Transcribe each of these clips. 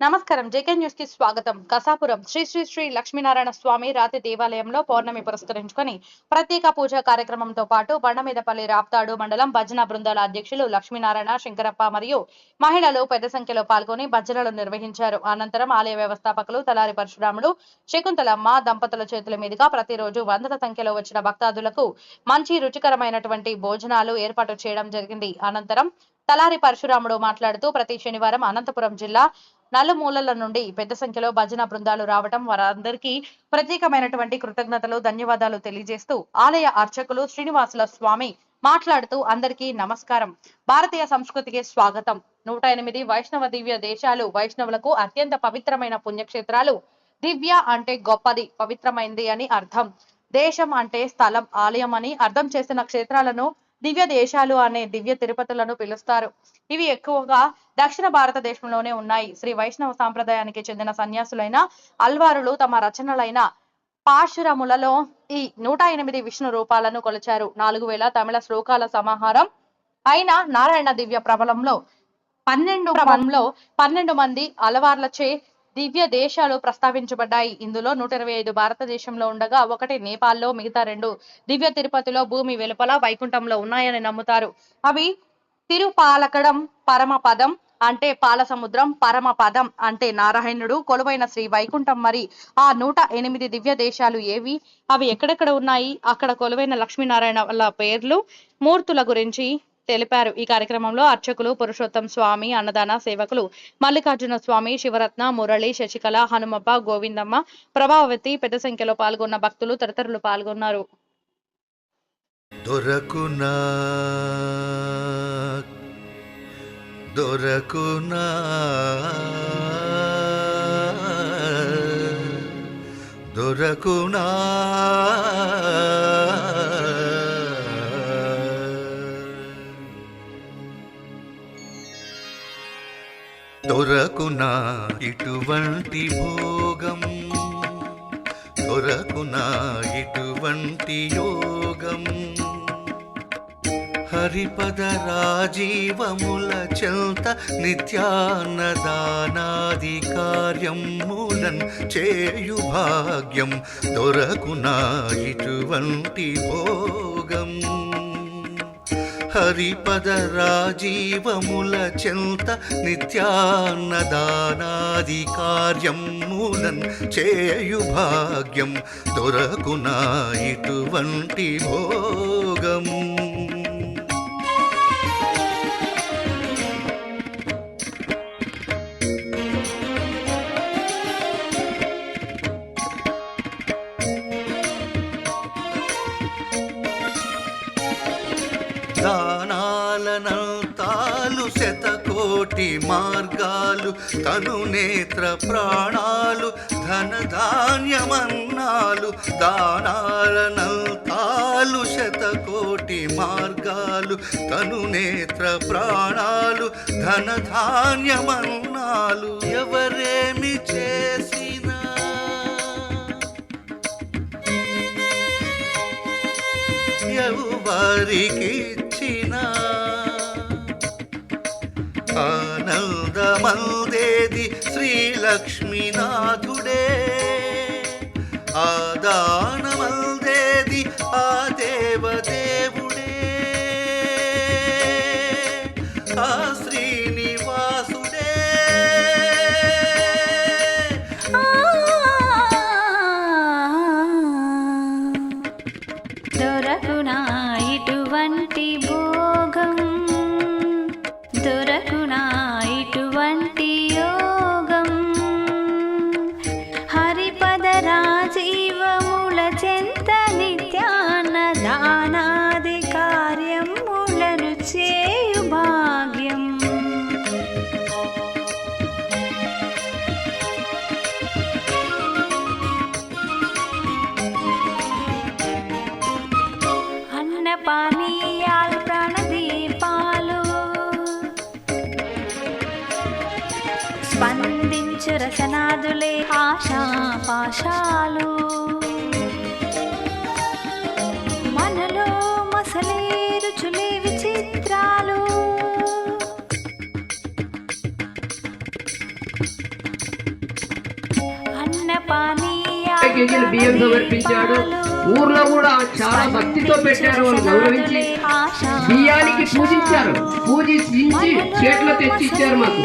నమస్కారం. జేకే న్యూస్కి స్వాగతం. కసాపురం శ్రీ శ్రీ శ్రీ లక్ష్మీనారాయణ స్వామి రాతి దేవాలయంలో పౌర్ణమి పురస్కరించుకొని ప్రత్యేక పూజా కార్యక్రమంతో పాటు బండమీదపల్లి రాప్తాడు మండలం భజన బృందాల అధ్యక్షులు లక్ష్మీనారాయణ శంకరప్ప మరియు మహిళలు పెద్ద సంఖ్యలో పాల్గొని భజనలు నిర్వహించారు. అనంతరం ఆలయ వ్యవస్థాపకులు తలారి పరశురాములు శకుంతలమ్మ దంపతుల చేతుల మీదుగా ప్రతిరోజు వందల సంఖ్యలో వచ్చిన భక్తాదులకు మంచి రుచికరమైనటువంటి భోజనాలు ఏర్పాటు చేయడం జరిగింది. అనంతరం తలారి పరశురాముడు మాట్లాడుతూ ప్రతి శనివారం అనంతపురం జిల్లా నలుమూలల నుండి పెద్ద సంఖ్యలో భజన బృందాలు రావటం వారందరికీ ప్రత్యేకమైనటువంటి కృతజ్ఞతలు ధన్యవాదాలు తెలియజేస్తూ ఆలయ అర్చకులు శ్రీనివాసుల స్వామి మాట్లాడుతూ అందరికీ నమస్కారం. భారతీయ సంస్కృతికి స్వాగతం. నూట ఎనిమిది వైష్ణవ దివ్య దేశాలు వైష్ణవులకు అత్యంత పవిత్రమైన పుణ్యక్షేత్రాలు. దివ్య అంటే గొప్పది పవిత్రమైంది అని అర్థం. దేశం అంటే స్థలం ఆలయం అని అర్థం చేసిన క్షేత్రాలను దివ్య దేశాలు అనే దివ్య తిరుపతులను పిలుస్తారు. ఇవి ఎక్కువగా దక్షిణ భారతదేశంలోనే ఉన్నాయి. శ్రీ వైష్ణవ సాంప్రదాయానికి చెందిన సన్యాసులైన అల్వారులు తమ రచనలైన పాశురములలో ఈ నూట ఎనిమిది విష్ణు రూపాలను కొలిచారు. నాలుగు వేల తమిళ శ్లోకాల సమాహారం అయిన నారాయణ దివ్య ప్రబలంలో పన్నెండు క్రమంలో పన్నెండు మంది అలవార్లచే దివ్య దేశాలు ప్రస్తావించబడ్డాయి. ఇందులో నూట ఇరవై ఐదు భారతదేశంలో ఉండగా ఒకటి నేపాల్లో మిగతా రెండు దివ్య తిరుపతిలో భూమి వెలుపల వైకుంఠంలో ఉన్నాయని నమ్ముతారు. అవి తిరుపాలకడం పరమపదం అంటే పాల సముద్రం పరమ పదం అంటే నారాయణుడు కొలువైన శ్రీ వైకుంఠం మరి ఆ నూట ఎనిమిది దివ్య దేశాలు ఏవి? అవి ఎక్కడెక్కడ ఉన్నాయి? అక్కడ కొలువైన లక్ష్మీనారాయణ వాళ్ళ పేర్లు మూర్తుల గురించి తెలిపారు. ఈ కార్యక్రమంలో అర్చకులు పురుషోత్తం స్వామి అన్నదాన సేవకులు మల్లికార్జున స్వామి శివరత్న మురళి శశికళ హనుమప్ప గోవిందమ్మ ప్రభావతి పెద్ద సంఖ్యలో పాల్గొన్న భక్తులు తదితరులు పాల్గొన్నారు. దొరకునా దొరకునా దొరకునా దొరకునా ఇటువంటి భోగం? దొరకునా ఇటువంటి యోగం? హరిపద రాజీవముల చెంత నిత్యాన్నదానాది కార్యం మూలన్ చేయు భాగ్యం. దొరకునా ఇటువంటి భోగం? హరిపద రాజీవముల చెంత నిత్యాన్నదానాది కార్యం మూలన్ చేయు భాగ్యం దొరకునా ఇటువంటి భోగము. అనంతాలు శతకోటి మార్గాలు తను నేత్ర ప్రాణాలు ధనధాన్యమన్నాలు దానాలనంతాలు శతకోటి మార్గాలు తను నేత్ర ప్రాణాలు ధనధాన్యమన్నాలు ఎవరేమి చేసినా. ఎవరికి ఆనందమందేది శ్రీలక్ష్మీనాథుడే. ఆదానమందేది ఆ దేవదేవుడే. ఆ శ్రీనివాసుడే. దొరకునా ఇటువంటి రసనాదులే ఆశా పాశాలు. మనలో మసలే రుచులే విచిత్రాలు. కేజీలు బియ్యం సమర్పించాడు ఊర్లో కూడా చాలా భక్తితో పెట్టారు వాళ్ళు గౌరవించి బియ్యానికి పూజించారు. పూజించి చేతిలో తెచ్చి ఇచ్చారు మాకు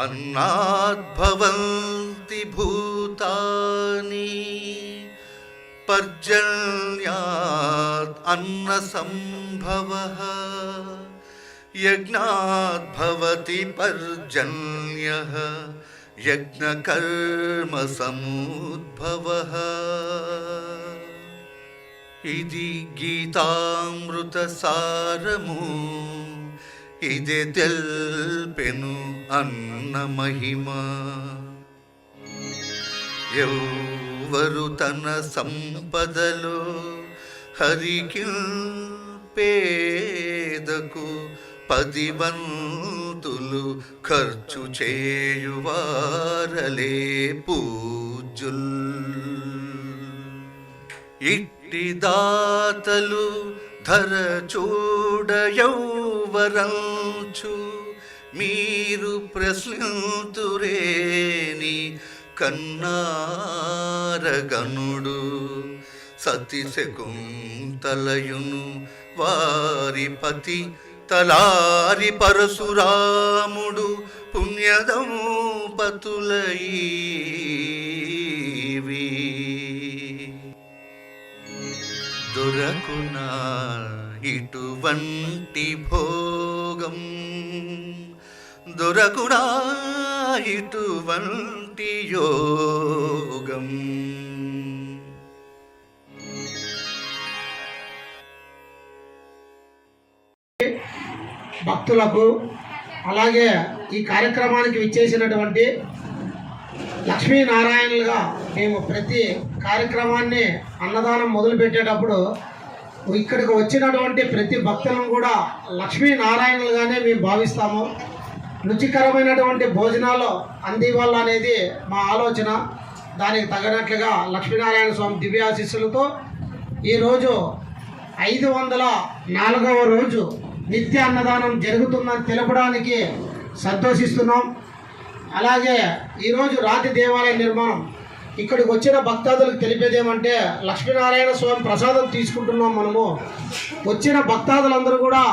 अन्नाद्भवन्ति भूतानि पर्जन्यात् अन्नसम्भवः यज्ञाद्भवति पर्जन्यः यज्ञकर्मसमुद्भवः। इति गीतामृतसारमू ఇది తెల్పెను అన్న మహిమ. ఎవ్వరు తన సంపదలో హరికి పేదకు పదివంతులు ఖర్చు చేయువారలే పూజుల్ ఇట్టి దాతలు ధరచూడయౌవరంచు మీరు ప్రశ్నితురేని కన్నారగనుడు సతి శకుంతలయును వారి పతి తలారి పరశురాముడు పుణ్యదము పతులయీ దొరకునా ఇటువంటి భోగం. దొరకునా ఇటువంటి యోగం. భక్తులకు అలాగే ఈ కార్యక్రమానికి విచ్చేసినటువంటి లక్ష్మీనారాయణలుగా మేము ప్రతి కార్యక్రమాన్ని అన్నదానం మొదలుపెట్టేటప్పుడు ఇక్కడికి వచ్చినటువంటి ప్రతి భక్తులను కూడా లక్ష్మీనారాయణలుగానే మేము భావిస్తాము. రుచికరమైనటువంటి భోజనాలు అందివ్వాలనేది మా ఆలోచన. దానికి తగినట్లుగా లక్ష్మీనారాయణ స్వామి దివ్యాశిస్సులతో ఈరోజు ఐదు వందల నాలుగవ రోజు నిత్య అన్నదానం జరుగుతుందని తెలపడానికి సంతోషిస్తున్నాం. అలాగే ఈరోజు రాతి దేవాలయ నిర్మాణం. ఇక్కడికి వచ్చిన భక్తాదులకు తెలిపేది ఏమంటే లక్ష్మీనారాయణ స్వామి ప్రసాదం తీసుకుంటున్నాం మనము. వచ్చిన భక్తాదులందరూ కూడా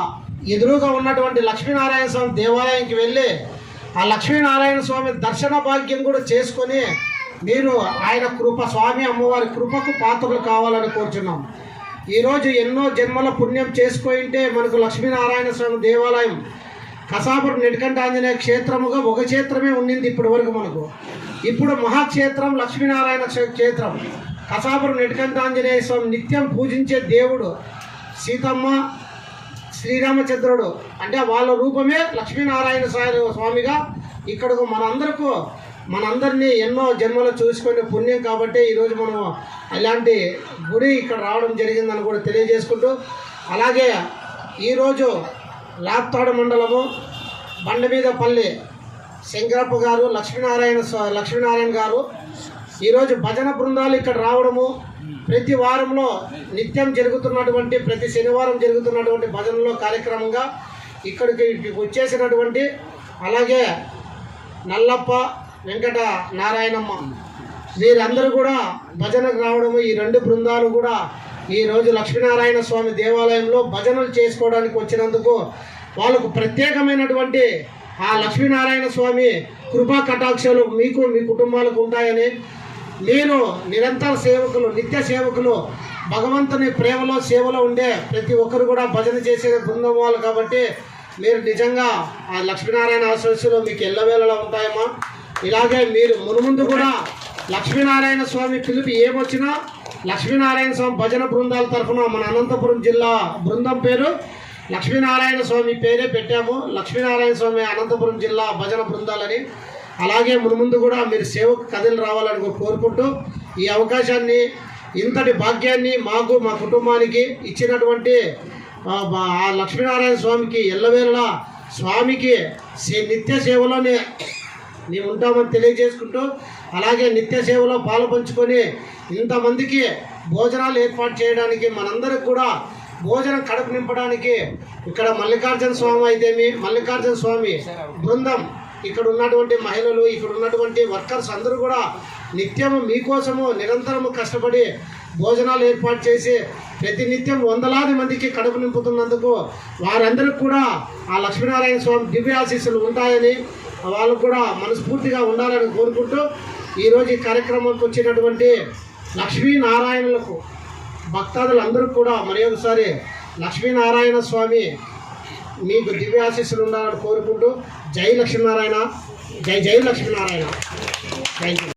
ఎదురుగా ఉన్నటువంటి లక్ష్మీనారాయణ స్వామి దేవాలయానికి వెళ్ళి ఆ లక్ష్మీనారాయణ స్వామి దర్శన భాగ్యం కూడా చేసుకొని మీరు ఆయన కృప స్వామి అమ్మవారి కృపకు పాత్రలు కావాలని కోరుచున్నాం. ఈరోజు ఎన్నో జన్మల పుణ్యం చేసుకుంటే మనకు లక్ష్మీనారాయణ స్వామి దేవాలయం కసాపురం నెటికంట ఆంజనేయ క్షేత్రముగా ఒక క్షేత్రమే ఉండింది ఇప్పటి వరకు మనకు. ఇప్పుడు మహాక్షేత్రం లక్ష్మీనారాయణ క్షేత్రం. కసాపురం నెటికంట ఆంజనేయ స్వామి నిత్యం పూజించే దేవుడు సీతమ్మ శ్రీరామచంద్రుడు. అంటే వాళ్ళ రూపమే లక్ష్మీనారాయణ స్వామి స్వామిగా ఇక్కడకు మనందరకు మనందరినీ ఎన్నో జన్మలు చూసుకునే పుణ్యం కాబట్టి ఈరోజు మనం అలాంటి గుడి ఇక్కడ రావడం జరిగిందని కూడా తెలియజేసుకుంటూ అలాగే ఈరోజు లాప్తాడు మండలము బండమీదపల్లి శంకరప్ప గారు లక్ష్మీనారాయణ లక్ష్మీనారాయణ గారు. ఈరోజు భజన బృందాలు ఇక్కడ రావడము ప్రతి వారంలో నిత్యం జరుగుతున్నటువంటి ప్రతి శనివారం జరుగుతున్నటువంటి భజనలో కార్యక్రమంగా ఇక్కడికి ఇక్కడికి వచ్చేసినటువంటి అలాగే నల్లప్ప వెంకట నారాయణమ్మ. వీరందరూ కూడా భజనకు రావడము ఈ రెండు బృందాలు కూడా ఈరోజు లక్ష్మీనారాయణ స్వామి దేవాలయంలో భజనలు చేసుకోవడానికి వచ్చినందుకు వాళ్ళకు ప్రత్యేకమైనటువంటి ఆ లక్ష్మీనారాయణ స్వామి కృపా కటాక్షలు మీకు మీ కుటుంబాలకు ఉంటాయని మీరు నిరంతర సేవకులు నిత్య సేవకులు భగవంతుని ప్రేమలో సేవలో ఉండే ప్రతి ఒక్కరు కూడా భజన చేసే బృందం వాళ్ళు కాబట్టి మీరు నిజంగా ఆ లక్ష్మీనారాయణ ఆశీస్సులు మీకు ఎల్లవేళలా ఉంటాయమ్మా. ఇలాగే మీరు మునుముందు కూడా లక్ష్మీనారాయణ స్వామి పిలుపు ఏమొచ్చినా లక్ష్మీనారాయణ స్వామి భజన బృందాల తరఫున మన అనంతపురం జిల్లా బృందం పేరు. లక్ష్మీనారాయణ స్వామి పేరే పెట్టాము. లక్ష్మీనారాయణ స్వామి అనంతపురం జిల్లా భజన బృందాలని. అలాగే మునుముందు కూడా మీరు సేవకు కథలు రావాలని కోరుకుంటూ ఈ అవకాశాన్ని ఇంతటి భాగ్యాన్ని మాకు మా కుటుంబానికి ఇచ్చినటువంటి ఆ లక్ష్మీనారాయణ స్వామికి ఎల్లవేళ స్వామికి నిత్య సేవలోనే మేము ఉంటామని తెలియజేసుకుంటూ అలాగే నిత్య సేవలో పాలు పంచుకొని ఇంతమందికి భోజనాలు ఏర్పాటు చేయడానికి మనందరికి కూడా భోజనం కడుపు నింపడానికి ఇక్కడ మల్లికార్జున స్వామి అయితేమి? మల్లికార్జున స్వామి బృందం ఇక్కడ ఉన్నటువంటి మహిళలు ఇక్కడ ఉన్నటువంటి వర్కర్స్ అందరూ కూడా నిత్యము మీకోసము నిరంతరము కష్టపడి భోజనాలు ఏర్పాటు చేసి ప్రతి నిత్యం వందలాది మందికి కడుపు నింపుతున్నందుకు వారందరికీ కూడా ఆ లక్ష్మీనారాయణ స్వామి దివ్య ఆశీస్సులు ఉంటాయని వాళ్ళకు కూడా మనస్ఫూర్తిగా ఉండాలని కోరుకుంటూ ఈరోజు ఈ కార్యక్రమానికి వచ్చినటువంటి లక్ష్మీనారాయణులకు భక్తాదులందరూ కూడా మరి ఒకసారి లక్ష్మీనారాయణ స్వామి మీకు దివ్యాశీస్సులు ఉండాలని కోరుకుంటూ జై లక్ష్మీనారాయణ. జై జై లక్ష్మీనారాయణ. Thank you